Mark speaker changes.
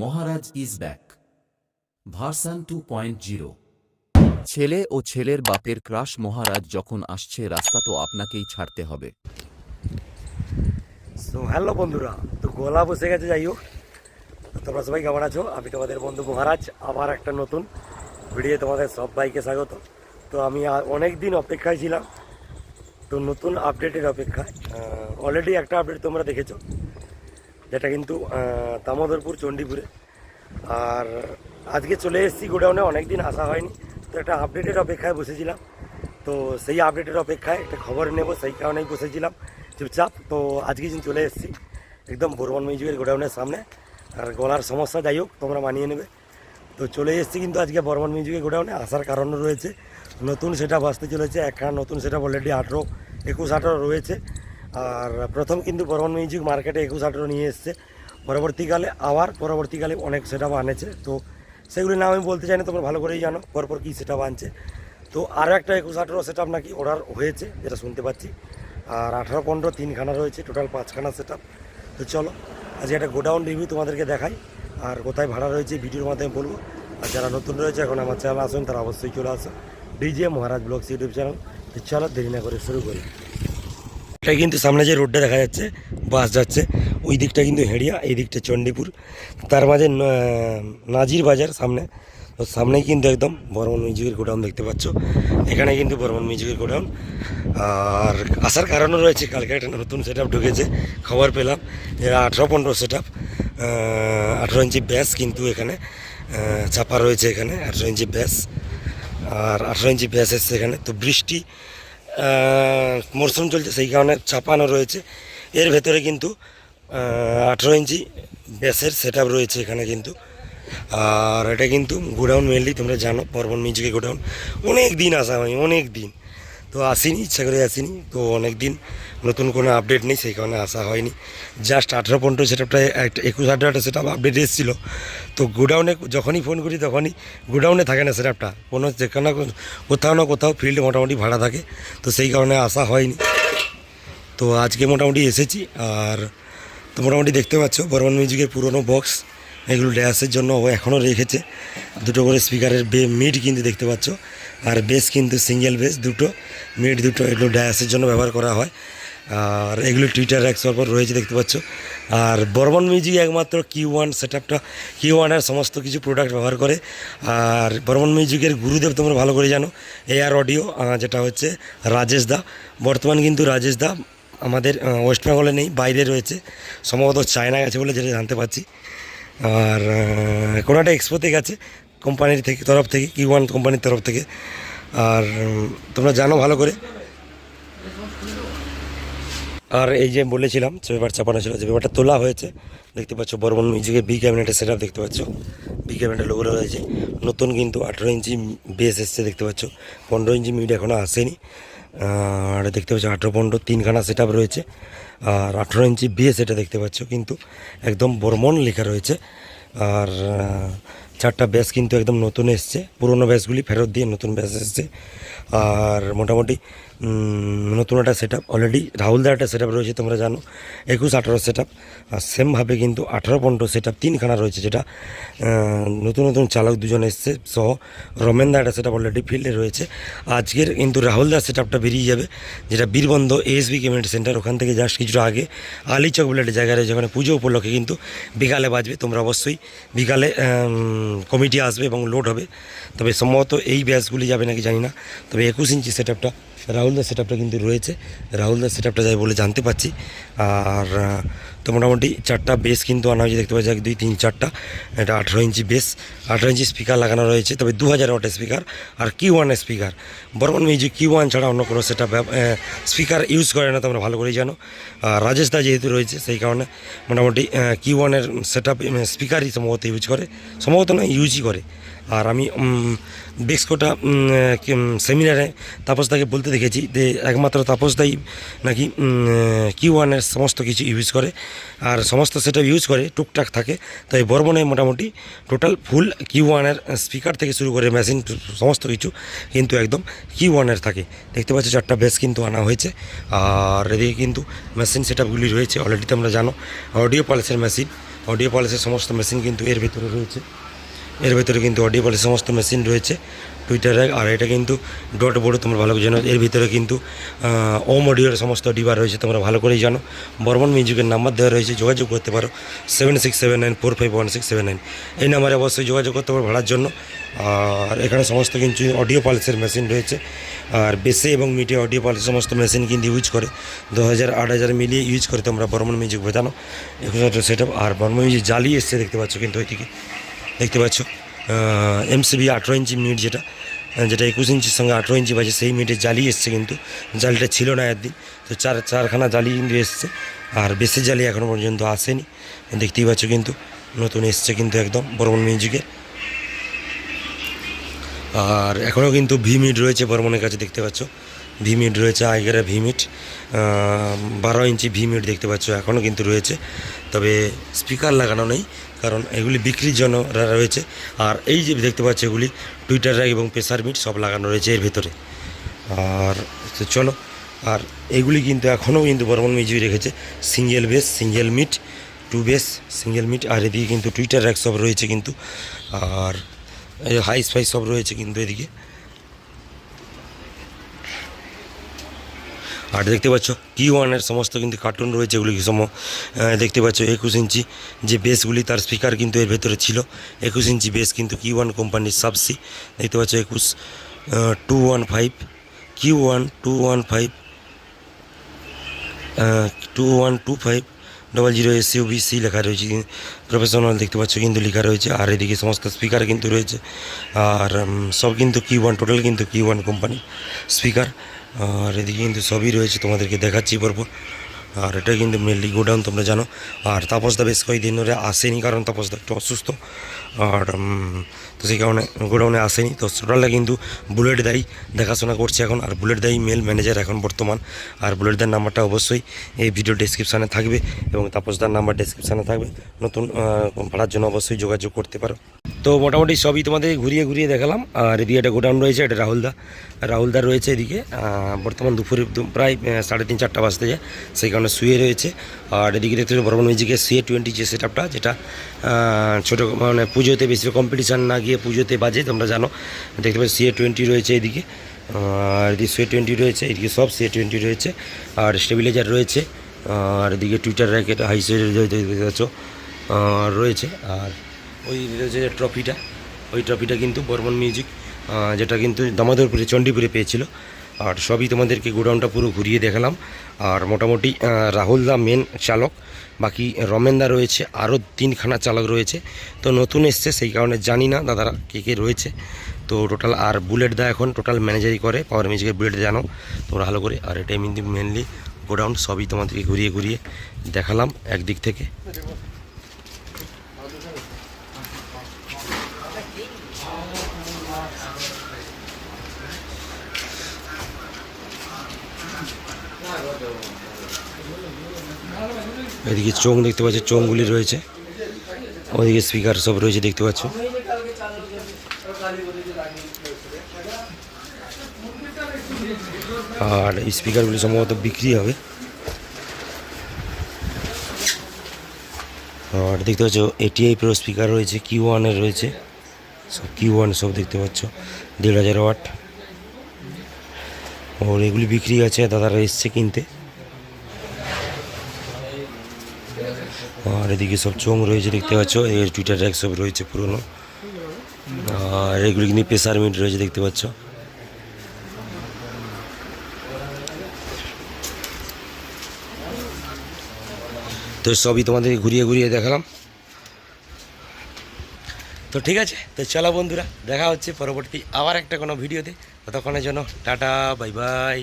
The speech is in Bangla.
Speaker 1: Maharaj is back. Version two point zero.
Speaker 2: ছেলে ও ছেলের বাপের ক্রাশ মহারাজ যখন আসছে রাস্তা তো আপনাকেই ছাড়তে হবে।
Speaker 3: তো হ্যালো বন্ধুরা তো গোলা বসে গেছে যাই হোক। তোমরা সবাই কেমন আছো? আমি তোমাদের বন্ধু মহারাজ আবার একটা নতুন ভিডিও তোমাদের সব বাইকে স্বাগত। তো আমি অনেক দিন অপেক্ষায় ছিলাম তো নতুন আপডেটের অপেক্ষায় অলরেডি একটা আপডেট তোমরা দেখেছ। যেটা কিন্তু দামোদরপুর, চণ্ডীপুরে। আর আজকে চলে এসেছি গোডাউনে অনেক দিন আসা হয়নি। তো একটা আপডেটের অপেক্ষায় বসেছিলাম। তো সেই আপডেটের অপেক্ষায় একটা খবর নেব, সেই কারণেই বসেছিলাম। চুপচাপ, তো আজকে দিন চলে এসেছি, একদম বর্মন মিউজিকের গোডাউনের সামনে। আর গলার সমস্যা, যাই হোক, তোমরা মানিয়ে নেবে। তো চলে এসেছি কিন্তু আজকে বর্মন মিউজিকের গোডাউনে, আসার কারণও রয়েছে। নতুন সেটা আসতে চলেছে একখানা নতুন সেটা অলরেডি আঠেরো, একুশ, আঠেরো রয়েছে। আর প্রথম কিন্তু বর্মন মিউজিক মার্কেটে একুশ আঠেরো নিয়ে এসছে। পরবর্তীকালে আবার, পরবর্তীকালে অনেক সেটা আনেছে তো সেগুলি নাম আমি বলতে চাই না, তোমরা ভালো করেই জানো পরপর কী সেটা আনছে তো আরও একটা একুশ আঠেরো সেট আপ নাকি অর্ডার হয়েছে, যেটা শুনতে পাচ্ছি। আর আঠারো, পনেরো, তিনখানা রয়েছে টোটাল পাঁচখানা সেট তো চলো, আজকে একটা গোডাউন রিভিউ তোমাদেরকে দেখাই। আর কোথায় ভাড়া রয়েছে ভিডিওর মাধ্যমে বলব। আর যারা নতুন রয়েছে, এখন আমার চ্যানেল আসুন, তারা অবশ্যই চলে আসো। DJ Maharaj blogs YouTube channel তো চলো, দেরি না করে শুরু করি। এটা কিন্তু সামনে যে রোডটা দেখা যাচ্ছে, বাস যাচ্ছে, ওই দিকটা কিন্তু হেড়িয়া, এই দিকটা চণ্ডীপুর। তার মাঝে নাজির বাজার সামনে। তো সামনেই কিন্তু একদম বর্মন মিউজিকের গোডাউন দেখতে পাচ্ছ। এখানে কিন্তু বর্মন মিউজিকের গোডাউন। আর আসার কারণও রয়েছে, কালকে একটা নতুন সেট ঢুকেছে, খবর পেলাম যে আঠেরো পনেরো সেট আপ আঠেরো ইঞ্চি ব্যাস কিন্তু এখানে চাপা রয়েছে এখানে, আঠেরো ইঞ্চি ব্যাস। আর আঠেরো ইঞ্চি ব্যাস এসছে এখানে। তো বৃষ্টি মরশুম চলছে, সেই কারণে চাপানো রয়েছে। এর ভেতরে কিন্তু আঠেরো ইঞ্চি ব্যাসের সেট রয়েছে এখানে কিন্তু। আর এটা কিন্তু গোডাউন মেনলি তোমরা জানো পর্বন মিউজিকের গোডাউন। অনেক দিন আসা হয় অনেক দিন। তো আসিনি, ইচ্ছা করে আসিনি। তো অনেক দিন নতুন কোনো আপডেট নেই, সেই কারণে আসা হয়নি। জাস্ট আঠেরো পনেরো সেটআপটা একটা একুশ একটা সেটআপ আপডেট এসেছিল। তো গোডাউনে যখনই ফোন করি তখনই গোডাউনে থাকে না সেটআপটা। কোনো যেখানে কোথাও না কোথাও ফিল্ড মোটামুটি ভাড়া থাকে। তো সেই কারণে আসা হয়নি। তো আজকে মোটামুটি এসেছি আর তো মোটামুটি দেখতে পাচ্ছ বর্মন মিউজিকের পুরনো বক্স। এগুলো ড্যান্সের জন্য ও এখনও রেখেছে। দুটো করে স্পিকারের বে মিড কিন্তু দেখতে পাচ্ছ। আর বেস কিন্তু সিঙ্গেল বেস দুটো। মিড দুটো এগুলো ড্যান্সের জন্য ব্যবহার করা হয়। আর এগুলো টুইটার একশোর পর রয়েছে দেখতে পাচ্ছ। আর বর্মন মিউজিক একমাত্র কিউ ওয়ান সেট আপটা কিউ ওয়ানের সমস্ত কিছু প্রোডাক্ট ব্যবহার করে। আর বর্মন মিউজিকের গুরুদেব তোমরা ভালো করে জানো এআর অডিও যেটা হচ্ছে রাজেশ দা। বর্তমান কিন্তু রাজেশ দা আমাদের ওয়েস্ট বেঙ্গলে নেই, বাইরে রয়েছে, সম্ভবত চায়না গেছে বলে যেটা জানতে পারছি। আর কোনো একটা এক্সপোতে গেছে কোম্পানির থেকে, তরফ থেকে কিউ ওয়ান কোম্পানির তরফ থেকে। আর তোমরা জানো ভালো করে। আর এই যে বলেছিলাম যে পেপার চাপানো ছিল, যে পেপারটা তোলা হয়েছে, দেখতে পাচ্ছ বর্মন মিউজিকের বি ক্যাবিনেটের সেট দেখতে পাচ্ছ। বি ক্যাবিনেটের লোগো রয়েছে। নতুন কিন্তু আঠেরো ইঞ্চি বেস এসছে দেখতে পাচ্ছ। পনেরো ইঞ্চি মিড এখনও আসেনি। আর দেখতে পাচ্ছ আঠেরো পনেরো তিনখানা সেট রয়েছে। আর আঠেরো ইঞ্চি বেস এটা দেখতে পাচ্ছ, কিন্তু একদম বর্মন লেখা রয়েছে। আর চারটা ব্যাস কিন্তু একদম নতুন এসছে। পুরনো ব্যাসগুলি ফেরত দিয়ে নতুন ব্যাস এসছে। আর মোটামুটি নতুন একটা সেট আপ অলরেডি রাহুলদার একটা সেট রয়েছে, তোমরা জানো। একুশ আঠারো সেট আপ আর সেমভাবে কিন্তু আঠারো পনেরো সেট আপ তিনখানা রয়েছে, যেটা নতুন নতুন চালক দুজন এসছে সহ রমেনদা একটা সেট আপ অলরেডি ফিল্ডে রয়েছে। আজকের কিন্তু রাহুলদার সেট আপটা বেরিয়ে যাবে, যেটা বীরবন্ধ এএসবি কমিউনিটি সেন্টার ওখান থেকে জাস্ট কিছুটা আগে। আলিচক বলে একটা জায়গায় রয়েছে ওখানে পুজো উপলক্ষে কিন্তু বিকালে বাজবে। তোমরা অবশ্যই বিকালে কমিটি আসবে এবং লোড হবে। তবে সম্ভবত এই ব্যাসগুলি যাবে নাকি জানি না। তবে একুশ ইঞ্চি সেট রাহুলদার সেট আপটা কিন্তু রয়েছে। রাহুলদার সেট আপটা যাই বলে জানতে পারছি। আর, তো মোটামুটি চারটা বেস কিন্তু আনা হয়েছে, দেখতে পাচ্ছি এক, দুই, তিন, চারটা। এটা আঠেরো ইঞ্চি বেস আঠেরো ইঞ্চি স্পিকার লাগানো রয়েছে, তবে দু হাজার ওয়াটের স্পিকার আর কি ওয়ানের speaker Barman music Q one ছাড়া অন্য কোনো সেটা স্পিকার ইউজ করে না তোমরা ভালো করেই জানো। রাজেশ দা যেহেতু রয়েছে, সেই কারণে মোটামুটি কি ওয়ানের সেট স্পিকারই সম্ভবত ইউজ করে। সম্ভবত না ইউজই করে। আর আমি উম, বেশ কটা সেমিনারে তাপসদাকে বলতে দেখেছি যে একমাত্র তাপসদাই নাকি কিউ ওয়ানের সমস্ত কিছু ইউজ করে। আর সমস্ত সেটা ইউজ করে টুকটাক থাকে। তাই বর্মনে মোটামুটি টোটাল ফুল কিউ ওয়ানের স্পিকার থেকে শুরু করে মেশিন সমস্ত কিছু কিন্তু একদম কিউ ওয়ানের থাকে। দেখতে পাচ্ছ চারটা বেস কিন্তু আনা হয়েছে। আর এদিকে কিন্তু মেশিন সেট আপগুলি রয়েছে। অলরেডি তোমরা জানো অডিও পালসের মেশিন অডিও পলিসের সমস্ত মেশিন কিন্তু এর ভিতরে রয়েছে। এর ভিতরে কিন্তু অডিও পলিসের সমস্ত মেশিন রয়েছে টুইটার আর এটা কিন্তু ডট বোর্ড তোমরা ভালো করে জানো। এর ভিতরে কিন্তু ওম অডিওর সমস্ত ডিবার রয়েছে, তোমরা ভালো করেই জানো। বর্মন মিউজিকের নাম্বার দেওয়া রয়েছে, যোগাযোগ করতে পারো seven six seven nine four five one six seven nine এই নাম্বারে অবশ্যই যোগাযোগ করতে পারো ভাড়ার জন্য। আর এখানে সমস্ত কিন্তু অডিও পালসের মেশিন রয়েছে। আর বেসে এবং মিটে অডিও পালসের সমস্ত মেশিন কিন্তু ইউজ করে। দু হাজার আট হাজার মিলিয়ে ইউজ করে তোমরা বর্মন মিউজিক বোঝানো। একুশ সেট আর বর্মন মিউজিক জ্বালিয়ে এসছে, দেখতে পাচ্ছ কিন্তু ওইদিকে। দেখতে পাচ্ছ এমসিবি আঠেরো ইঞ্চি মিনিট যেটা যেটা একুশ ইঞ্চির সঙ্গে আঠেরো ইঞ্চি বাজে, সেই মিনিটে জালি এসছে কিন্তু, জালিটা ছিল না একদিন, তো চার, চারখানা জালি কিন্তু এসছে, আর বেশি জালি এখনও পর্যন্ত আসেনি, দেখতেই পাচ্ছ কিন্তু, নতুন এসছে কিন্তু একদম বর্মন মিউজিকে। আর এখনও কিন্তু ভিমিড রয়েছে বর্মনের কাছে, দেখতে পাচ্ছ ভিমিড রয়েছে আইগারা ভিমিড বারো ইঞ্চি ভিমিড দেখতে পাচ্ছ, এখনও কিন্তু রয়েছে। তবে স্পিকার লাগানো নেই, কারণ এগুলি বিক্রির জন্য রয়েছে। আর এই যে দেখতে পাচ্ছ এগুলি, টুইটার র্যাক এবং প্রেসার মিট সব লাগানো রয়েছে এর ভেতরে। আর তো চলো, আর এগুলি কিন্তু এখনও কিন্তু বর্মন মিউজিক রেখেছে। Single bass, single mid, two bass, single mid, আর এদিকে কিন্তু টুইটার র্যাক সব রয়েছে কিন্তু। আর হাই স্পাইস সব রয়েছে কিন্তু এদিকে। আর দেখতে পাচ্ছ? কি ওয়ানের সমস্ত কিন্তু কার্টুন রয়েছে, এগুলি সম দেখতে পাচ্ছ? একুশ ইঞ্চি যে বেসগুলি তার স্পিকার কিন্তু এর ভেতরে ছিল। একুশ ইঞ্চি বেস কিন্তু কি ওয়ান কোম্পানির সাবসি দেখতে পাচ্ছ একুশ two one five Q one two one five two one two five double zero S U C লেখা রয়েছে। প্রফেশনাল দেখতে পাচ্ছ কিন্তু লেখা রয়েছে। আর এদিকে সমস্ত স্পিকার কিন্তু রয়েছে। আর সব কিন্তু কি ওয়ান টোটাল কিন্তু কি ওয়ান কোম্পানি স্পিকার আর এদিকে কিন্তু সবই রয়েছে, তোমাদেরকে দেখাচ্ছি পরপর আর এটা কিন্তু মেনলি গোডাউন, তোমরা জানো। আর তাপসদা বেশ কয়েকদিন ধরে আসেনি, কারণ তাপসদা একটু অসুস্থ। আর তো সেই কারণে গোডাউনে আসেনি। তো টোটালটা কিন্তু বুলেট দাই দেখাশোনা করছে এখন। আর বুলেট দাই মেল ম্যানেজার এখন বর্তমান। আর বুলেট দার নাম্বারটা অবশ্যই এই ভিডিও ডেসক্রিপশানে থাকবে এবং তাপসদার নাম্বার ডেসক্রিপশানে থাকবে। নতুন ভাড়ার জন্য অবশ্যই যোগাযোগ করতে পারো। তো মোটামুটি সবই তোমাদের ঘুরিয়ে ঘুরিয়ে দেখালাম। আর এদিকে একটা গোডাউন রয়েছে, এটা রাহুলদা রাহুলদা রয়েছে এদিকে। বর্তমান দুপুরে প্রায় সাড়ে তিন, চারটা বাজতে যায়। সেই কারণে শুয়ে রয়েছে। আর এদিকে দেখতে বর্মন মিউজিকের সিএ টোয়েন্টি যে সেট যেটা ছোটো মানে পুজোতে বেশি কম্পিটিশান না গিয়ে পুজোতে বাজে, তোমরা জানো। দেখতে পাচ্ছ সিএ টোয়েন্টি রয়েছে এদিকে, আর এদিকে সিএ টোয়েন্টি রয়েছে, এদিকে সব সিএ টোয়েন্টি রয়েছে, আর স্টেবিলাইজার রয়েছে, আর এদিকে টুইটার র্যাকেট হাই দেখতে পাচ্ছ রয়েছে, আর ওই রয়েছে যে ট্রফিটা ওই ট্রফিটা কিন্তু বর্মন মিউজিক যেটা কিন্তু দামোদরপুরে, চণ্ডীপুরে পেয়েছিল। আর সবই তোমাদেরকে গোডাউনটা পুরো ঘুরিয়ে দেখালাম। আর মোটামুটি আহ, রাহুল দা মেন চালক। বাকি রমেনদা রয়েছে আরও তিনখানা চালক রয়েছে। তো নতুন এসছে সেই কারণে জানি না দাদারা কে কে রয়েছে। তো টোটাল আর বুলেট দা এখন টোটাল ম্যানেজারই করে পাওয়ার মিউজিকের বুলেট জানো। তোমরা ভালো করে আর এটাই কিন্তু মেনলি গোডাউন সবই তোমাদেরকে ঘুরিয়ে ঘুরিয়ে দেখালাম একদিক থেকে। এদিকে চোং দেখতে পাচ্ছ চোংগুলি রয়েছে। ওদিকে স্পিকার সব রয়েছে, দেখতে পাচ্ছ। আর স্পিকারগুলি সম্ভবত বিক্রি হবে। আর দেখতে পাচ্ছ এটিআই প্রো স্পিকার রয়েছে কিউ ওয়ানের রয়েছে। সব কিউ ওয়ান সব দেখতে পাচ্ছ, দেড় হাজার ওয়াট। ওর এগুলি বিক্রি আছে, দাদারা এসছে কিনতে। আর এদিকে সব চোং রয়েছে, দেখতে পাচ্ছ। এর টুইটার র্যাক সব রয়েছে পুরনো। আর এগুলি কিন্তু প্রেসার মিট রয়েছে, দেখতে পাচ্ছ। তো সবই তোমাদেরকে ঘুরিয়ে ঘুরিয়ে দেখালাম। তো ঠিক আছে, তো চলো বন্ধুরা, দেখা হচ্ছে পরবর্তী আবার একটা কোনো ভিডিওতে। ততক্ষণের জন্য টাটা বাই বাই